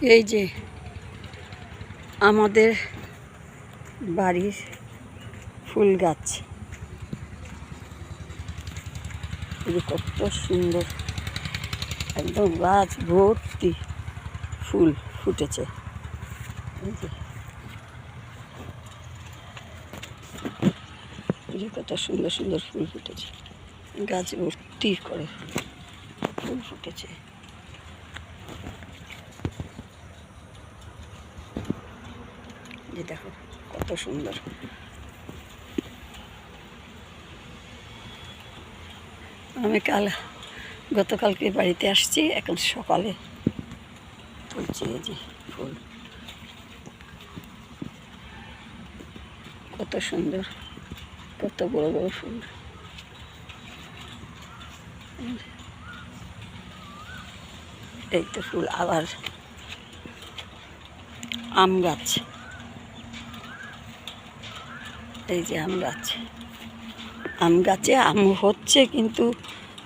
এই যে আমাদের বাড়ির ফুল গাছ। কত সুন্দর, একদম গাছ ভর্তি ফুল ফুটেছে। এই যে কত সুন্দর সুন্দর ফুল ফুটেছে। গাছ ভর্তি করে ফুল ফুটেছে। যে দেখো, কত সুন্দর। আমি কাল, গতকালকে বাড়িতে আসছি, এখন সকালে তুলছি এই যে ফুল। কত সুন্দর, কত বড় বড় ফুল। এই তো ফুল, আবার আম গাছ। এই যে আম গাছ। আম গাছে আম হচ্ছে কিন্তু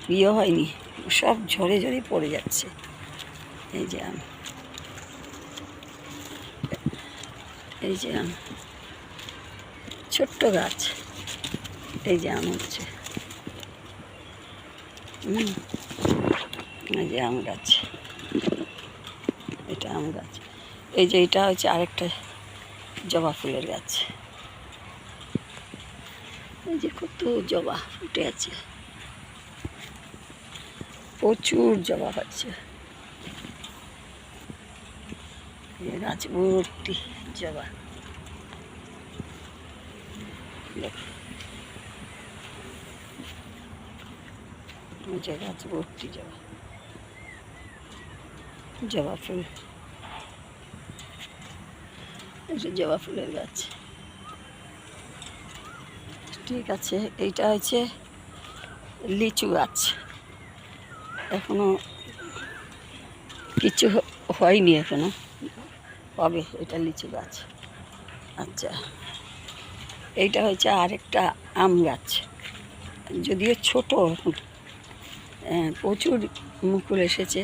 ইয়ে হয়নি, সব ঝরে ঝরে পড়ে যাচ্ছে। এই যে আম। এই যে আম। ছোট্ট গাছ। এই যে আম হচ্ছে। এই যে আম গাছ। এটা আম গাছ। এই যে এটা হচ্ছে আরেকটা জবা ফুলের গাছ। এই যে কত জবা ফুটে আছে। প্রচুর জবা এই গাছ ভর্তি জবা। গাছ ভর্তি জবা। জবা ফুল। জবা ফুলের গাছ। ঠিক আছে, এইটা হচ্ছে লিচু গাছ। এখনও কিছু হয়নি এখনও। হবে এটা লিচু গাছ। আচ্ছা এইটা হচ্ছে আরেকটা আম গাছ। যদিও ছোট এখন প্রচুর মুকুল এসেছে,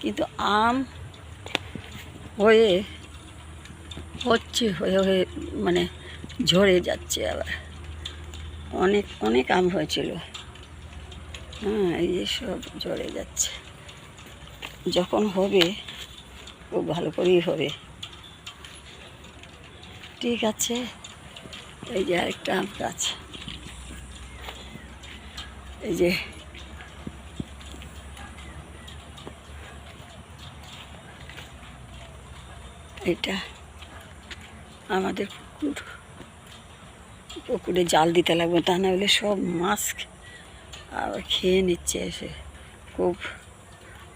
কিন্তু আম হয়ে, হচ্ছে, হয়ে হয়ে মানে ঝরে যাচ্ছে আবার। অনেক অনেক আম হয়েছিল। হ্যাঁ এই যে সব ঝরে যাচ্ছে। যখন হবে, খুব ভালো করেই হবে। ঠিক আছে, এই যে আরেকটা আম গাছ। এই যে এটা আমাদের পুকুর। পুকুরে জাল দিতে লাগবে, তা না হলে সব মাছ আবার খেয়ে নিচ্ছে এসে। খুব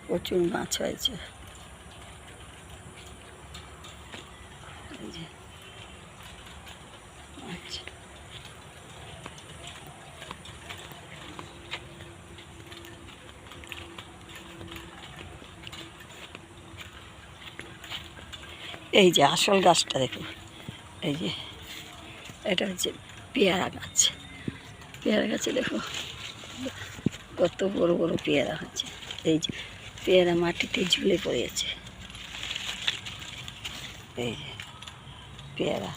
প্রচুর মাছ হয়েছে। এই যে। আচ্ছা। আসল গাছটা দেখুন। এই যে, এটা হচ্ছে পেয়ারা গাছ। পেয়ারা গাছে দেখো, কত বড় বড় পেয়ারা হচ্ছে। এই যে, পেয়ারা মাটিতে ঝুলে পড়েছে এই যে, পেয়ারা।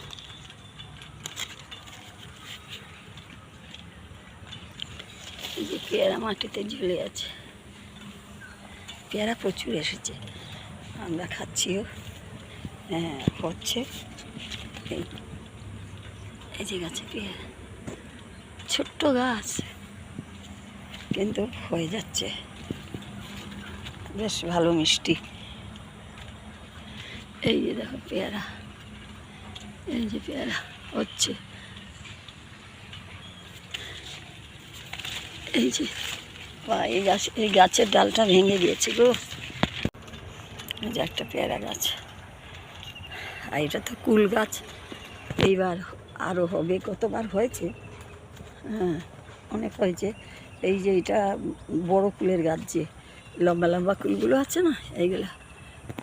এই যে পেয়ারা মাটিতে ঝুলে আছে। পেয়ারা প্রচুর এসেছে। আমরা খাচ্ছিও। হ্যাঁ হচ্ছে এই এই যে গাছে পেয়ারা ছোট্ট গাছ, কিন্তু হয়ে যাচ্ছে। বেশ ভালো মিষ্টি। এই যে দেখো পেয়ারা। এই যে পেয়ারা হচ্ছে। এই যে, বা, এই গাছ, এই গাছের ডালটা ভেঙে গিয়েছে গো। এই যে একটা পেয়ারা গাছ। আর এটা তো কুল গাছ। এইবার আরও হবে, কতবার হয়েছে? হ্যাঁ অনেক হয়েছে। এই যে এটা বড় কুলের গাছ যে, লম্বা লম্বা কুলগুলো আছে না, এইগুলো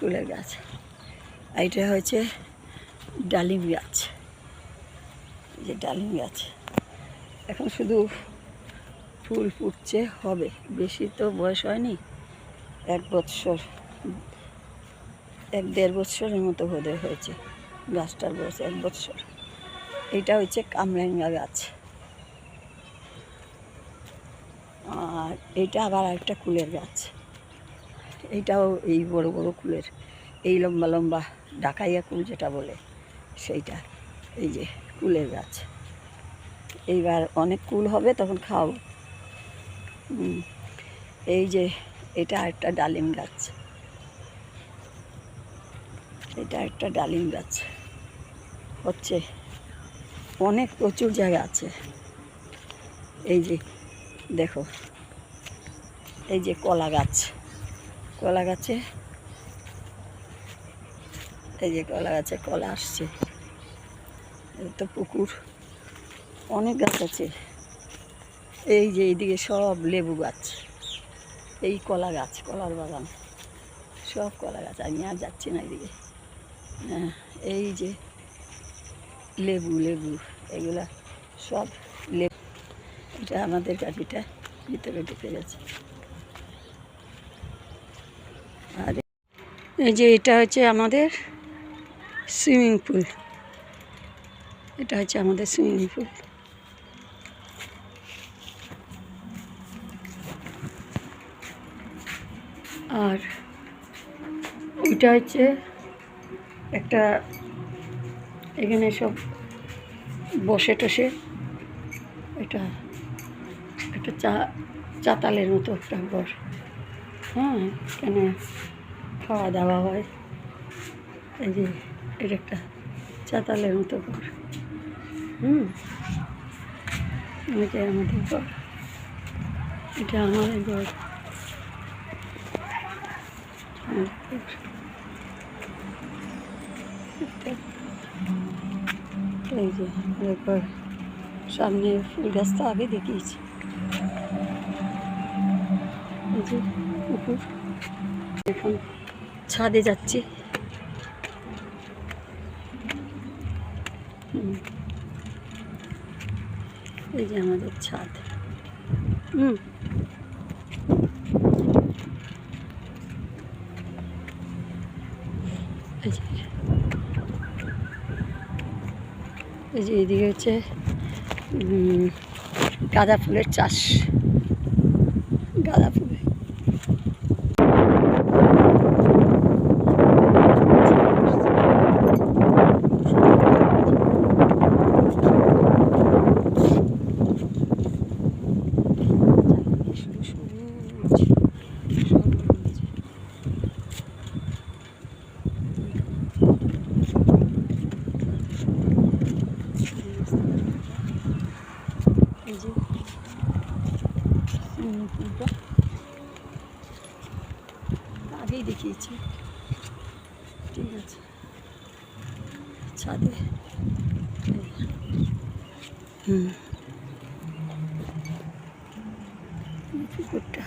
কুলের গাছ। এটা হয়েছে ডালিম গাছ। যে ডালিম গাছ। এখন শুধু ফুল ফুটছে, হবে। বেশি তো বয়স হয়নি, এক বৎসর, এক দেড় বৎসরের মতো বোধহয় হয়েছে গাছটার বয়স, এক বছর এইটা হচ্ছে কামরাঙ্গা গাছ। আর এইটা আবার একটা কুলের গাছ। এইটাও এই বড় বড় কুলের। এই লম্বা লম্বা ডাকাইয়া কুল যেটা বলে, সেইটা। এই যে কুলের গাছ। এইবার অনেক কুল হবে, তখন খাওয়াবো। এই যে এটা একটা ডালিম গাছ। এটা একটা ডালিম গাছ। হচ্ছে অনেক প্রচুর জায়গা আছে। এই যে, দেখো। এই যে কলা গাছ। কলা গাছে, এই যে কলা গাছে কলা আসছে। তো পুকুর। অনেক গাছ আছে। এই যে এইদিকে সব লেবু গাছ। এই কলা গাছ, কলার বাগান। সব কলা গাছ। আমি আর যাচ্ছি না এইদিকে। হ্যাঁ এই যে লেবু লেবু, এগুলা সব লেবু এটা আমাদের গাড়িটা ভিতরে ঢুকে গেছে। আর এই যে এটা হচ্ছে আমাদের সুইমিং পুল। এটা হচ্ছে আমাদের সুইমিং পুল। আর ওইটা হচ্ছে একটা এখানে সব বসে টসে এটা একটা চা, চাতালের মতো একটা ঘর। হ্যাঁ এখানে খাওয়া দাওয়া হয়। এই যে এটা একটা চাতালের মতো ঘর। হুম এটা আমাদের ঘর। এটা আমাদের ঘর। এটা- এই যে, এরপর সামনে ফুল গাছটা আগে দেখিয়েছি। এই যে পুকুর, এখন ছাদে যাচ্ছি। এই যে আমাদের ছাদ। হুম। এই যে এই যে এইদিকে হচ্ছে গাঁদা ফুলের চাষ। আছে ঠিক আছে। ছাদে। হুম। কুকুরটা